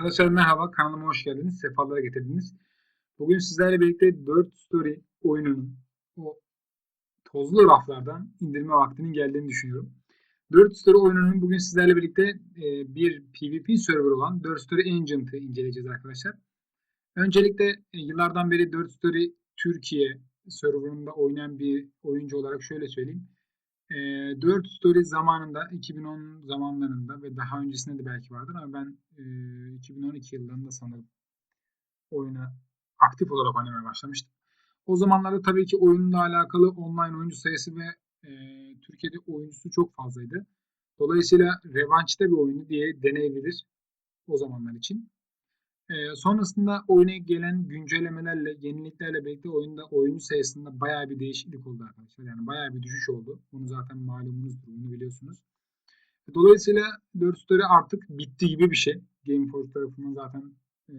Arkadaşlar merhaba, kanalıma hoş geldiniz, sefalara getirdiniz. Bugün sizlerle birlikte 4 Story oyununun o tozlu raflardan indirme vaktinin geldiğini düşünüyorum. 4 Story oyununun bugün sizlerle birlikte e, bir PvP server olan 4 Story Ancient'ı inceleyeceğiz arkadaşlar. Öncelikle e, yıllardan beri 4 Story Türkiye serverında oynayan bir oyuncu olarak şöyle söyleyeyim. E, 4 Story zamanında 2010 zamanlarında ve daha öncesinde de belki vardır ama ben e, 2012 yıllarında sanırım oyuna aktif olarak oynamaya başlamıştım. O zamanlarda tabii ki oyunla alakalı online oyuncu sayısı ve e, Türkiye'de oyuncusu çok fazlaydı. Dolayısıyla revançta bir oyunu diye deneyebilir o zamanlar için. E, sonrasında oyuna gelen güncellemelerle, yeniliklerle birlikte oyunda oyuncu sayısında bayağı bir değişiklik oldu arkadaşlar. Yani bayağı bir düşüş oldu. Bunu zaten malumunuzdur, bunu biliyorsunuz. Dolayısıyla 4 Story artık bitti gibi bir şey. Gameforce tarafından zaten e,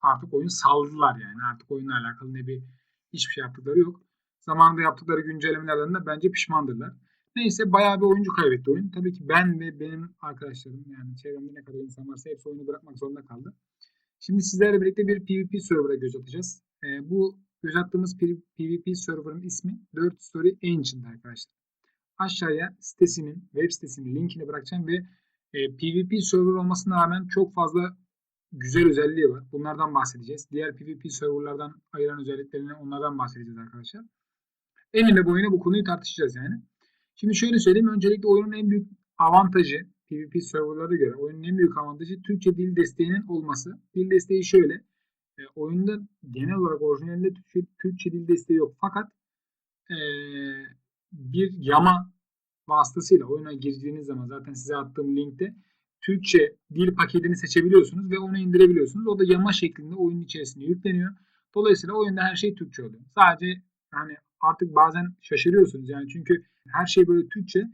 artık oyun saldılar yani. Artık oyunla alakalı ne bir hiçbir şey yaptıkları yok. Zamanında yaptıkları güncellemelerden de bence pişmandırlar. Neyse bayağı bir oyuncu kaybetti oyun. Tabii ki ben ve benim arkadaşlarım yani çevremde ne kadar insan varsa hepsi oyunu bırakmak zorunda kaldı. Şimdi sizlerle birlikte bir PvP server'a göz atacağız. E, bu göz attığımız PvP server'ın ismi 4 Story Ancient arkadaşlar. Aşağıya sitesinin, web sitesinin linkini bırakacağım ve e, PvP server olmasına rağmen çok fazla güzel özelliği var. Bunlardan bahsedeceğiz. Diğer PvP serverlardan ayıran özelliklerini onlardan bahsedeceğiz arkadaşlar. Eninde boyuna bu konuyu tartışacağız yani. Şimdi şöyle söyleyeyim. Öncelikle oyunun en büyük avantajı PvP serverlara göre oyunun en büyük avantajı Türkçe dil desteğinin olması. Dil desteği şöyle. E, oyunda genel olarak orijinalinde Türkçe, Türkçe dil desteği yok. Fakat e, bir yama vasıtasıyla oyuna girdiğiniz zaman zaten size attığım linkte Türkçe dil paketini seçebiliyorsunuz ve onu indirebiliyorsunuz. O da yama şeklinde oyunun içerisinde yükleniyor. Dolayısıyla oyunda her şey Türkçe oluyor. Sadece hani artık bazen şaşırıyorsunuz yani çünkü her şey böyle Türkçe.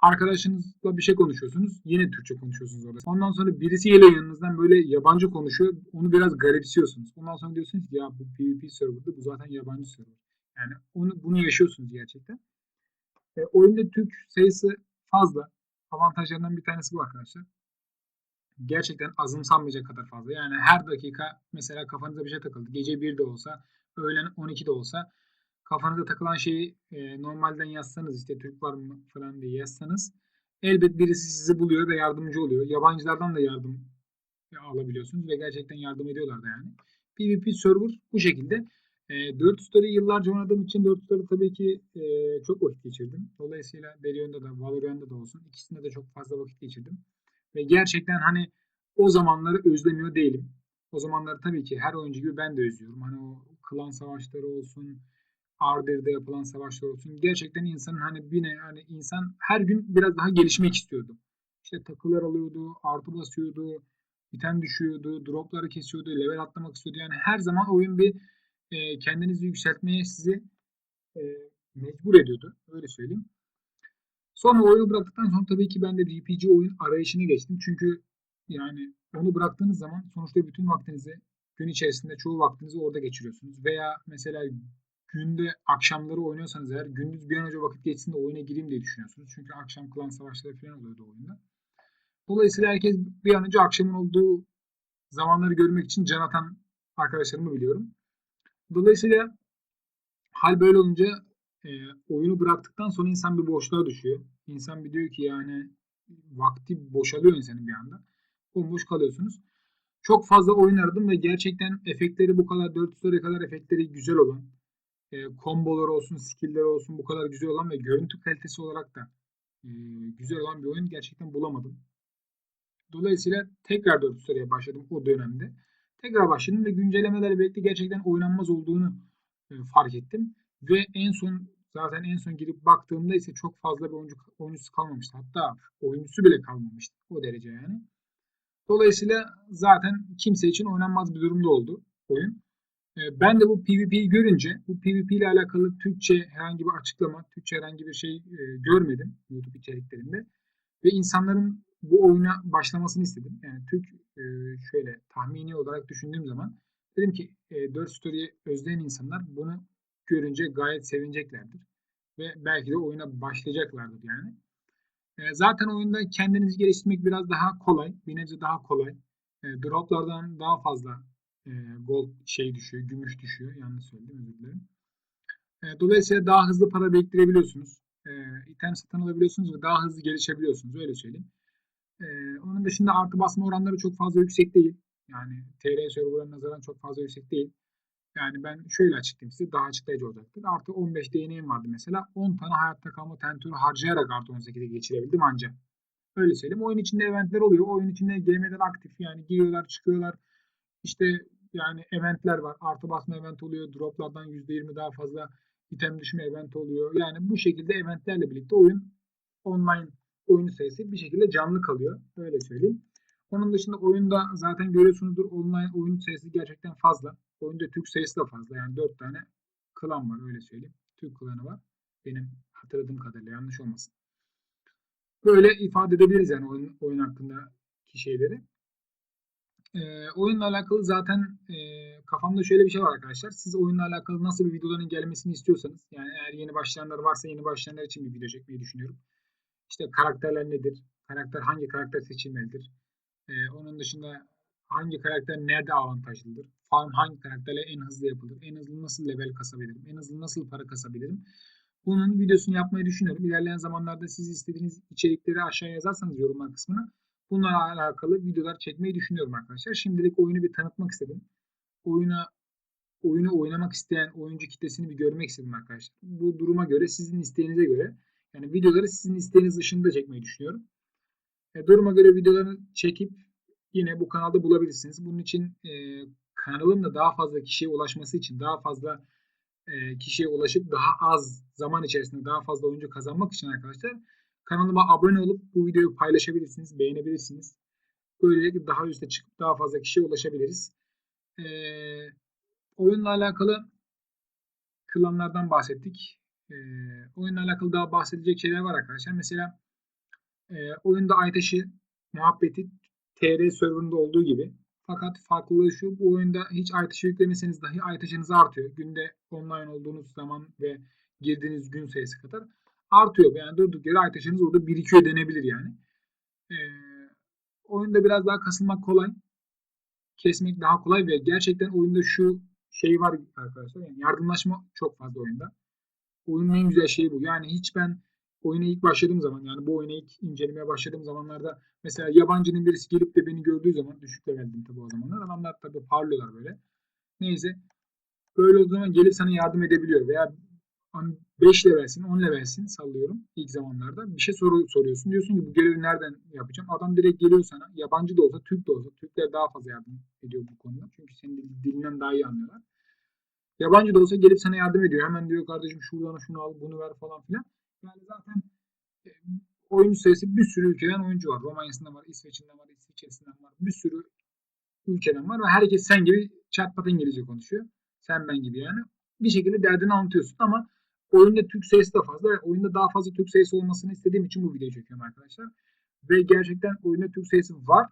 Arkadaşınızla bir şey konuşuyorsunuz. Yine Türkçe konuşuyorsunuz orada. Ondan sonra birisi geliyor yanınızdan böyle yabancı konuşuyor. Onu biraz garipsiyorsunuz. Ondan sonra diyorsunuz ki ya bu PvP server'da bu zaten yabancı server. Yani onu, bunu yaşıyorsunuz gerçekten. E, oyunda Türk sayısı fazla. Avantajlarından bir tanesi bu arkadaşlar. Gerçekten azımsanmayacak kadar fazla. Yani her dakika mesela kafanıza bir şey takıldı. Gece 1'de olsa, öğlen 12'de olsa kafanıza takılan şeyi e, normalden yazsanız işte Türk var mı falan diye yazsanız elbet birisi sizi buluyor ve yardımcı oluyor. Yabancılardan da yardım alabiliyorsunuz ve gerçekten yardım ediyorlar da yani. PvP server bu şekilde. E, 4 Story yıllarca oynadığım için 4 Story tabii ki e, çok vakit geçirdim. Dolayısıyla Delion'da da Valorant'da da olsun ikisinde de çok fazla vakit geçirdim. Ve gerçekten hani o zamanları özlemiyor değilim. O zamanları tabii ki her oyuncu gibi ben de özlüyorum. Hani o klan savaşları olsun, Ardır'da yapılan savaşlar olsun. Gerçekten insanın hani bir ne hani insan her gün biraz daha gelişmek istiyordu. İşte takılar alıyordu, artı basıyordu, biten düşüyordu, dropları kesiyordu, level atlamak istiyordu. Yani her zaman oyun bir e, kendinizi yükseltmeye sizi e, mecbur ediyordu. Öyle söyleyeyim. Sonra oyunu bıraktıktan sonra tabii ki ben de RPG oyun arayışına geçtim. Çünkü yani onu bıraktığınız zaman sonuçta bütün vaktinizi gün içerisinde çoğu vaktinizi orada geçiriyorsunuz. Veya mesela günde akşamları oynuyorsanız eğer gündüz bir an önce vakit geçsin de oyuna gireyim diye düşünüyorsunuz. Çünkü akşam klan savaşları falan oluyordu oyunda. Dolayısıyla herkes bir an önce akşamın olduğu zamanları görmek için can atan arkadaşlarımı biliyorum. Dolayısıyla hal böyle olunca e, oyunu bıraktıktan sonra insan bir boşluğa düşüyor. İnsan bir diyor ki yani vakti boşalıyor insanın bir anda. Bomboş kalıyorsunuz. Çok fazla oyun aradım ve gerçekten efektleri bu kadar 400 liraya kadar efektleri güzel olan e, kombolar olsun, skill'ler olsun bu kadar güzel olan ve görüntü kalitesi olarak da e, güzel olan bir oyun gerçekten bulamadım. Dolayısıyla tekrar 400 liraya başladım o dönemde. Tekrar başladım ve güncellemelerle birlikte gerçekten oynanmaz olduğunu e, fark ettim. Ve en son zaten en son girip baktığımda ise çok fazla bir oyuncu, oyuncusu kalmamıştı. Hatta oyuncusu bile kalmamıştı. O derece yani. Dolayısıyla zaten kimse için oynanmaz bir durumda oldu oyun. E, ben de bu PvP'yi görünce bu PvP ile alakalı Türkçe herhangi bir açıklama, Türkçe herhangi bir şey e, görmedim YouTube içeriklerinde. Ve insanların bu oyuna başlamasını istedim. Yani Türk e, şöyle tahmini olarak düşündüğüm zaman dedim ki e, 4 Story'yi özleyen insanlar bunu görünce gayet sevineceklerdir. Ve belki de oyuna başlayacaklardır yani. E, zaten oyunda kendinizi geliştirmek biraz daha kolay. Bir nebze daha kolay. E, droplardan daha fazla e, gold şey düşüyor, gümüş düşüyor. Yanlış söyledim özür dilerim. E, dolayısıyla daha hızlı para biriktirebiliyorsunuz. E, item satın alabiliyorsunuz ve daha hızlı gelişebiliyorsunuz. Öyle söyleyeyim. E, onun dışında artı basma oranları çok fazla yüksek değil. Yani TR serverlarına nazaran çok fazla yüksek değil. Yani ben şöyle açıklayayım size daha açıklayıcı olacaktır. Artı 15 değneğim vardı mesela. 10 tane hayatta kalma tentürü harcayarak artı 18'e geçirebildim ancak. Öyle söyleyeyim. Oyun içinde eventler oluyor. Oyun içinde GM'ler aktif. Yani giriyorlar çıkıyorlar. İşte yani eventler var. Artı basma event oluyor. Droplardan %20 daha fazla item düşme event oluyor. Yani bu şekilde eventlerle birlikte oyun online oyun sayısı bir şekilde canlı kalıyor. Öyle söyleyeyim. Onun dışında oyunda zaten görüyorsunuzdur online oyun sayısı gerçekten fazla. Oyunda Türk sayısı da fazla. Yani 4 tane klan var öyle söyleyeyim. Türk klanı var. Benim hatırladığım kadarıyla yanlış olmasın. Böyle ifade edebiliriz yani oyun, oyun hakkındaki şeyleri. E, oyunla alakalı zaten e, kafamda şöyle bir şey var arkadaşlar. Siz oyunla alakalı nasıl bir videoların gelmesini istiyorsanız yani eğer yeni başlayanlar varsa yeni başlayanlar için bir video çekmeyi düşünüyorum. İşte karakterler nedir? Karakter hangi karakter seçilmelidir? Ee, onun dışında hangi karakter nerede avantajlıdır? Farm hangi karakterle en hızlı yapılır? En hızlı nasıl level kasabilirim? En hızlı nasıl para kasabilirim? Bunun videosunu yapmayı düşünüyorum. İlerleyen zamanlarda siz istediğiniz içerikleri aşağıya yazarsanız yorumlar kısmına bunlarla alakalı videolar çekmeyi düşünüyorum arkadaşlar. Şimdilik oyunu bir tanıtmak istedim. Oyuna oyunu oynamak isteyen oyuncu kitlesini bir görmek istedim arkadaşlar. Bu duruma göre sizin isteğinize göre yani videoları sizin isteğiniz dışında çekmeyi düşünüyorum. E, duruma göre videoları çekip yine bu kanalda bulabilirsiniz. Bunun için e, kanalın da daha fazla kişiye ulaşması için daha fazla e, kişiye ulaşıp daha az zaman içerisinde daha fazla oyuncu kazanmak için arkadaşlar kanalıma abone olup bu videoyu paylaşabilirsiniz, beğenebilirsiniz. Böylelikle daha üste çıkıp daha fazla kişiye ulaşabiliriz. E, oyunla alakalı klanlardan bahsettik. E, oyunla alakalı daha bahsedecek şeyler var arkadaşlar. Mesela e, oyunda Aytaş'ı muhabbeti TR serverında olduğu gibi. Fakat farklılığı şu bu oyunda hiç Aytaş'ı yüklemeseniz dahi Aytaş'ınız artıyor. Günde online olduğunuz zaman ve girdiğiniz gün sayısı kadar artıyor. Yani durduk yere Aytaş'ınız orada birikiyor denebilir yani. E, oyunda biraz daha kasılmak kolay. Kesmek daha kolay ve gerçekten oyunda şu şey var arkadaşlar. Yani yardımlaşma çok fazla oyunda. Oyunun en güzel şeyi bu. Yani hiç ben oyuna ilk başladığım zaman yani bu oyuna ilk incelemeye başladığım zamanlarda mesela yabancının birisi gelip de beni gördüğü zaman düşük leveldim tabii o zamanlar. Adamlar tabii parlıyorlar böyle. Neyse. Böyle o zaman gelip sana yardım edebiliyor veya 5 levelsin, 10 levelsin sallıyorum ilk zamanlarda. Bir şey soru soruyorsun. Diyorsun ki bu görevi nereden yapacağım? Adam direkt geliyor sana. Yabancı da olsa, Türk de olsa. Türkler daha fazla yardım ediyor bu konuda. Çünkü senin dilinden daha iyi anlıyorlar. Yabancı da olsa gelip sana yardım ediyor. Hemen diyor kardeşim şuradan şunu al, bunu ver falan filan. Yani zaten e, oyuncu sayısı bir sürü ülkeden oyuncu var. Romanya'sından var, İsveç'inden var, İsviçre'sinden var. Bir sürü ülkeden var ve herkes sen gibi çatpat İngilizce konuşuyor. Sen ben gibi yani. Bir şekilde derdini anlatıyorsun ama oyunda Türk sayısı da fazla. Oyunda daha fazla Türk sayısı olmasını istediğim için bu videoyu çekiyorum arkadaşlar. Ve gerçekten oyunda Türk sayısı var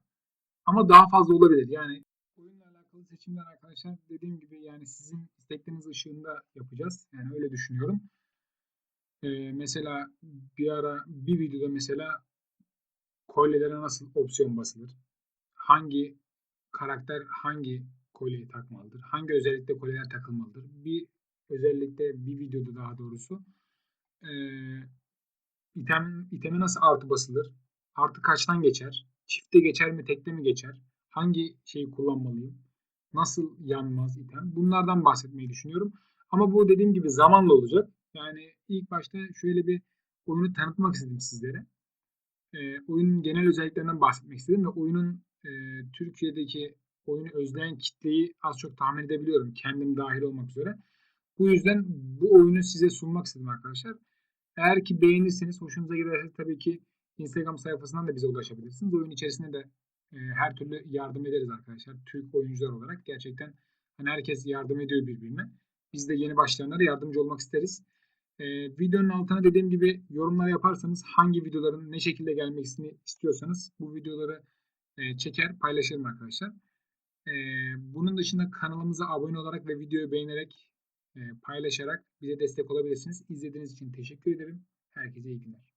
ama daha fazla olabilir. Yani oyunla alakalı seçimler arkadaşlar dediğim gibi yani sizin istekleriniz ışığında yapacağız. Yani öyle düşünüyorum. Ee, mesela bir ara bir videoda mesela kolyelere nasıl opsiyon basılır? Hangi karakter hangi kolyeyi takmalıdır? Hangi özellikle kolyeler takılmalıdır? Bir özellikle bir videoda daha doğrusu e, item, iteme nasıl artı basılır? Artı kaçtan geçer? Çifte geçer mi? Tekte mi geçer? Hangi şeyi kullanmalıyım? Nasıl yanmaz item? Bunlardan bahsetmeyi düşünüyorum. Ama bu dediğim gibi zamanla olacak. Yani ilk başta şöyle bir oyunu tanıtmak istedim sizlere. E, oyunun genel özelliklerinden bahsetmek istedim ve oyunun e, Türkiye'deki oyunu özleyen kitleyi az çok tahmin edebiliyorum. Kendim dahil olmak üzere. Bu yüzden bu oyunu size sunmak istedim arkadaşlar. Eğer ki beğenirseniz, hoşunuza giderse tabii ki Instagram sayfasından da bize ulaşabilirsiniz. Oyun içerisinde de e, her türlü yardım ederiz arkadaşlar. Türk oyuncular olarak gerçekten hani herkes yardım ediyor birbirine. Biz de yeni başlayanlara yardımcı olmak isteriz. E, videonun altına dediğim gibi yorumlar yaparsanız hangi videoların ne şekilde gelmesini istiyorsanız bu videoları e, çeker paylaşırım arkadaşlar. E, bunun dışında kanalımıza abone olarak ve videoyu beğenerek paylaşarak bize destek olabilirsiniz. İzlediğiniz için teşekkür ederim. Herkese iyi günler.